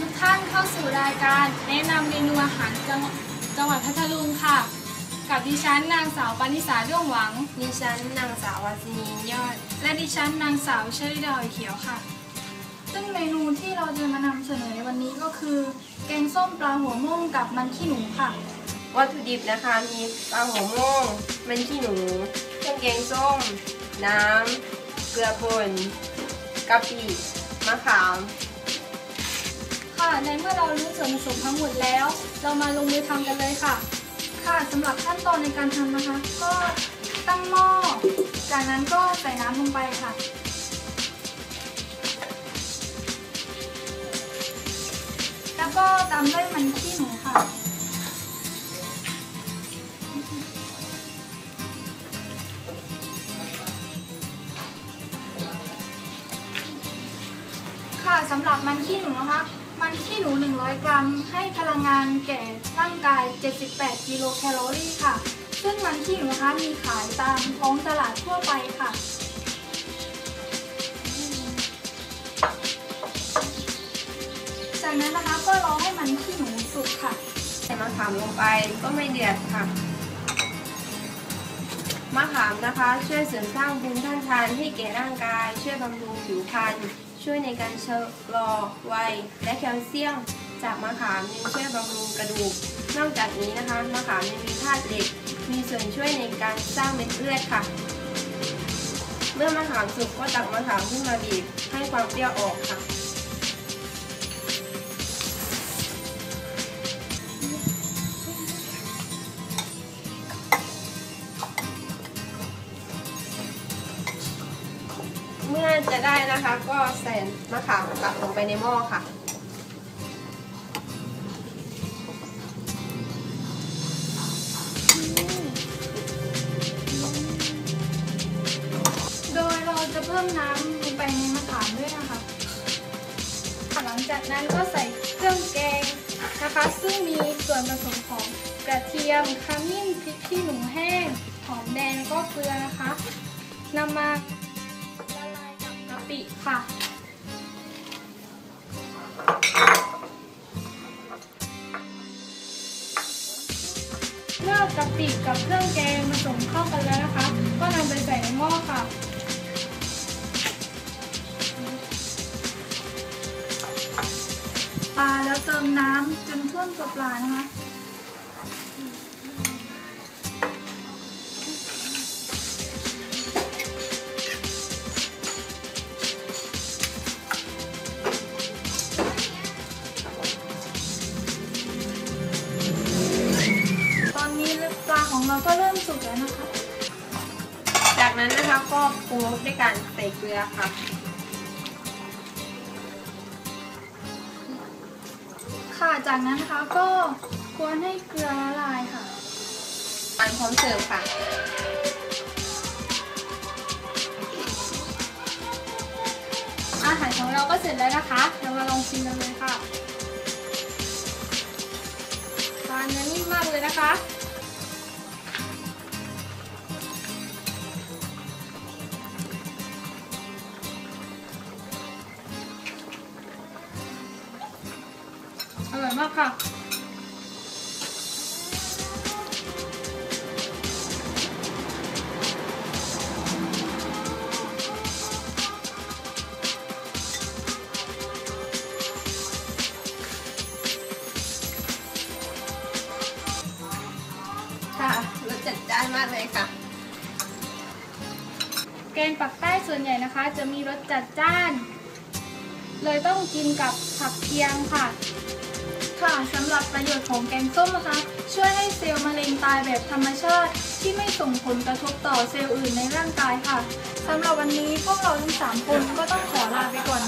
รายการ แนะนำเมนูอาหารจังจังหวัดพัทลุงค่ะ กับดิฉันนางสาวปานิสาเรื่องหวัง ดิฉันนางสาววาสินียอด และดิฉันนางสาวเชอริดาหอยเขียวค่ะ ซึ่งเมนูที่เราจะมานำเสนอในวันนี้ก็คือ แกงส้มปลาหัวม่วงกับมันขี้หนูค่ะ วัตถุดิบนะคะมีปลาหัวม่วงมันขี้หนูเครื่องแกงส้ม น้ำเกลือป่นกะปิมะขาม ค่ะ ในเมื่อเรารู้ส่วนผสมทั้งหมดแล้ว เรามาลงมือทำกันเลยค่ะ ค่ะสำหรับขั้นตอนในการทำนะคะ ก็ตั้งหม้อ จากนั้นก็ใส่น้ำลงไปค่ะ แล้วก็ตามด้วยมันขี้หนูค่ะค่ะสำหรับมันขี้หนูนะคะ มันขี้หนู 100 กรัม ให้พลังงานแก่ร่างกาย 78 กิโลแคลอรี่ค่ะ ซึ่งมันขี้หนูนะคะมีขายตามท้องตลาดทั่วไปค่ะจากนั้นนะคะก็รอให้มันขี้หนูสุกค่ะ ใส่มะขามลงไปก็ไม่เดือดค่ะ มะขามนะคะ ช่วยเสริมสร้างภูมิต้านทานให้แก่ร่างกาย ช่วยบำรุงผิวพรรณช่วยในการชะลอวัยและแคลเซียมจากมะขามยังช่วยบำรุงกระดูก นอกจากนี้นะคะมะขามยังมีธาตุเหล็ก มีส่วนช่วยในการสร้างเม็ดเลือดค่ะ เมื่อมะขามสุกก็ตักมะขามขึ้นมาบีบให้ความเปรี้ยวออกค่ะ เมื่อจะได้นะคะ ก็ใส่มะขามกลับลงไปในหม้อค่ะ โดยเราจะเพิ่มน้ำลงไปในมะขามด้วยนะคะ หลังจากนั้นก็ใส่เครื่องแกงนะคะ ซึ่งมีส่วนผสมของกระเทียมขมิ้นพริกขี้หนูแห้ง หอมแดงก็เกลือนะคะนำมา ค่ะ เมื่อกะปิกับเครื่องแกงผสมเข้ากันแล้วนะคะ ก็นำไปใส่ในหม้อค่ะปลาแล้วเติมน้ำจนท่วมตัวปลานะคะ ก็เริ่มสุกแล้วนะคะ จากนั้นนะคะก็ปรุงรสด้วยการใส่เกลือค่ะ ค่ะ จากนั้นนะคะก็กวนให้เกลือละลายค่ะอันพร้อมเสิร์ฟค่ะอาหารของเราก็เสร็จแล้วนะคะเรามาลองชิมกันเลยค่ะทานเนื้อนิ่มมากเลยนะคะ มากค่ะ ค่ะรสจัดจ้านมากเลยค่ะ แกงปักใต้ส่วนใหญ่นะคะ จะมีรสจัดจ้าน เลยต้องกินกับผักเคียงค่ะ ค่ะสำหรับประโยชน์ของแกงส้มนะคะ ช่วยให้เซลล์มะเร็งตายแบบธรรมชาติ ที่ไม่ส่งผลกระทบต่อเซลล์อื่นในร่างกายค่ะสำหรับวันนี้พวกเราทั้งสามคนก็ต้องขอลาไปก่อน